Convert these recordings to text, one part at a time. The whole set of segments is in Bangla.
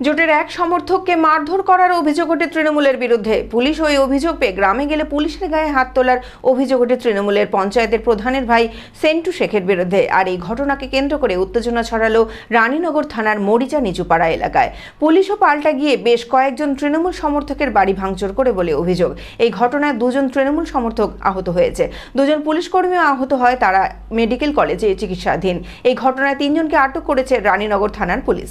জোটের এক সমর্থককে মারধর করার অভিযোগ ওঠে তৃণমূলের বিরুদ্ধে। পুলিশ ওই অভিযোগ পেয়ে গ্রামে গেলে পুলিশের গায়ে হাত তোলার অভিযোগ ওঠে তৃণমূলের পঞ্চায়েতের প্রধানের ভাই সেন্টু শেখের বিরুদ্ধে। আর এই ঘটনাকে কেন্দ্র করে উত্তেজনা ছড়ালো রানীনগর থানার মরিচা নিচুপাড়া এলাকায়। পুলিশও পাল্টা গিয়ে বেশ কয়েকজন তৃণমূল সমর্থকের বাড়ি ভাঙচুর করে বলে অভিযোগ। এই ঘটনায় দুজন তৃণমূল সমর্থক আহত হয়েছে। দুজন পুলিশ কর্মীও আহত হয়, তারা মেডিকেল কলেজে চিকিৎসাধীন। এই ঘটনায় তিনজনকে আটক করেছে রানীনগর থানার পুলিশ।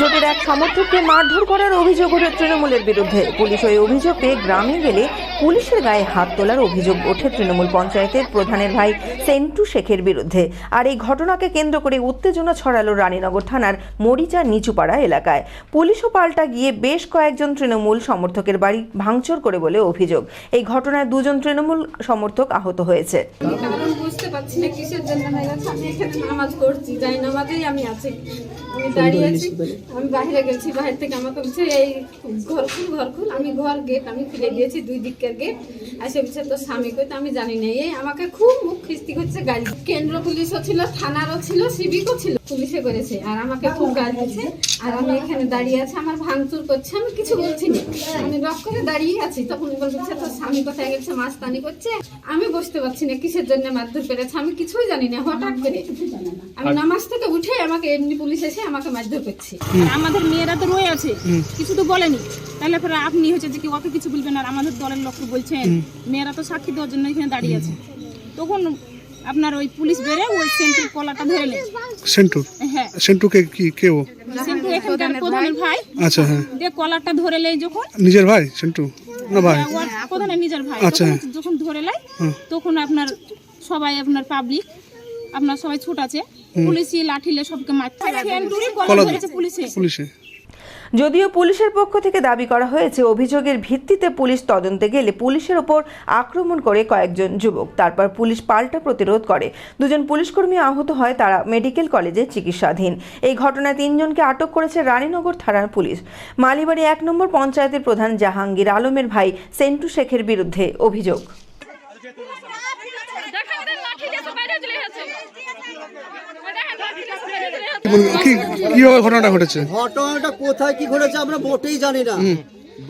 জোটের এক সমর্থককে মারধর করার অভিযোগ ওঠে তৃণমূলের বিরুদ্ধে। পুলিশ ওই অভিযোগ পেয়ে গ্রামে গেলে পুলিশের গায়ে হাত তোলার অভিযোগ ওঠে তৃণমূল পঞ্চায়েতের প্রধানের ভাই সেন্টু শেখের বিরুদ্ধে। আর এই ঘটনাকে কেন্দ্র করে উত্তেজনা ছড়ালো রানীনগর থানার মরিচা নিচুপাড়া এলাকায়। পুলিশও পাল্টা গিয়ে বেশ কয়েকজন তৃণমূল সমর্থকের বাড়ি ভাঙচুর করে বলে অভিযোগ। এই ঘটনায় দুজন তৃণমূল সমর্থক আহত হয়েছে। পারছি না কিসের জন্য হয়ে গেছে? আমি এখানে নামাজ পড়ছি যাই নামাজেই আমি আছি। আমি দাঁড়িয়ে আছি। আমি বাইরে গেছি বাইরে থেকে আমাকে বলছে এই ঘর খুল ঘর খুল। আমি ঘর গেট আমি খুলে দিয়েছি দুই দিকের গেট এসে বলছে তোর স্বামী কই? তো আমি জানি না। এই আমাকে খুব মুখ খিস্তি করছে গাড়ি। কেন্দ্র পুলিশও ছিল থানারও ছিল সিভিকও ছিল। পুলিশে করেছে আর আমাকে খুব গাড়ি দিচ্ছে। আর আমি এখানে দাঁড়িয়ে আছি আমার ভাঙচুর করছে আমি কিছু বলছি না। আমি রক করে দাঁড়িয়ে আছি। তখন বলছে তোর স্বামী কোথায় গেছে? মাস্তানি করছে? আমি বুঝতে পারছি না কিসের জন্য মারধর করেছে আমি কিছুই জানি না হঠাৎ করে। আমি নামাজ থেকে উঠে আমাকে এমনি পুলিশ এসে আমাকে মারধর করছে। আমাদের মেয়েরা তো রয়ে আছে কিছু তো বলেনি। তাহলে পরে আপনি হচ্ছে যে কি অত কিছু বলবেন? আর আমাদের দলের লোককে বলছেন মেয়েরা তো সাক্ষী দেওয়ার জন্য এখানে দাঁড়িয়ে আছে। তখন আপনার ওই পুলিশ বেড়ে ওই সেন্টুর কলাটা ধরে নেয়। সেন্টু? হ্যাঁ। সেন্টুকে কি কে ও? সেন্টু এখানকার প্রধানের ভাই। আচ্ছা হ্যাঁ। দিয়ে কলারটা ধরে লেয় যখন। নিজের ভাই সেন্টু? না ভাই? প্রধানের নিজের ভাই। আচ্ছা। যখন ধরে লাই তখন আপনার সবাই আপনার পাবলিক আপনার সবাই ছুট আছে। পুলিশি লাঠিলে সবকে মারছে পুলিশে। পুলিশে। যদিও পুলিশের পক্ষ থেকে দাবি করা হয়েছে অভিযোগের ভিত্তিতে পুলিশ তদন্তে গেলে পুলিশের ওপর আক্রমণ করে কয়েকজন যুবক তারপর পুলিশ পাল্টা প্রতিরোধ করে। দুজন পুলিশকর্মী আহত হয় তারা মেডিকেল কলেজে চিকিৎসাধীন। এই ঘটনায় তিনজনকে আটক করেছে রানীনগর থানার পুলিশ। মালিবাড়ি এক নম্বর পঞ্চায়েতের প্রধান জাহাঙ্গীর আলমের ভাই সেন্টু শেখের বিরুদ্ধে অভিযোগ। কি কীভাবে ঘটনাটা ঘটেছে? ঘটনাটা কোথায় কি ঘটেছে আমরা মোটেই জানি না।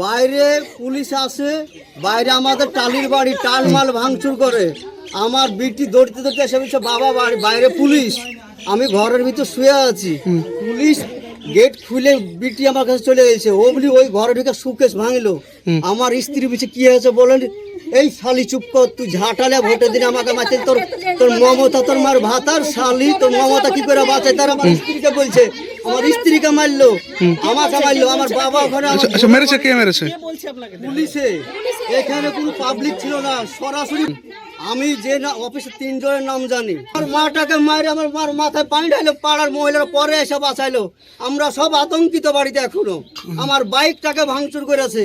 বাইরে পুলিশ আসে বাইরে আমাদের টালির বাড়ি টালমাল ভাঙচুর করে। আমার বিটি দৌড়তে দৌড়তে এসে বলছে বাবা বাড়ি বাইরে পুলিশ। আমি ঘরের ভিতর শুয়ে আছি। পুলিশ গেট খুলে বিটি আমার কাছে চলে গেছে। ও বলি ওই ঘরে ঢুকে সুকেশ ভাঙলো। আমার স্ত্রী বলছে কি হয়েছে বলেন? এই শালি চুপ কর তুই ঝাঁটালে ভোটের দিন আমাকে মারছে। তোর তোর মমতা তোর মার ভাতার শালি তোর মমতা কি করে বাঁচায়? তার আমার স্ত্রীকে বলছে। আমার স্ত্রীকে মারলো। আমাকে মারলো। আমার বাবা ওখানে আচ্ছা আচ্ছা মেরেছে কে? মেরেছে? পুলিশে। এখানে কোনো পাবলিক ছিল না। সরাসরি আমি যে না, অফিসে তিনজনের নাম জানি। আমার মাটাকে মারে আমার মার মাথায় পানি ঢাইলো, পাড়ার মহিলারা পরে এসে বাঁচাইলো। আমরা সব আতঙ্কিত বাড়িতে এখনও। আমার বাইকটাকে ভাঙচুর করেছে।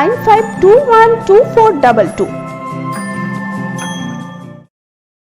95212422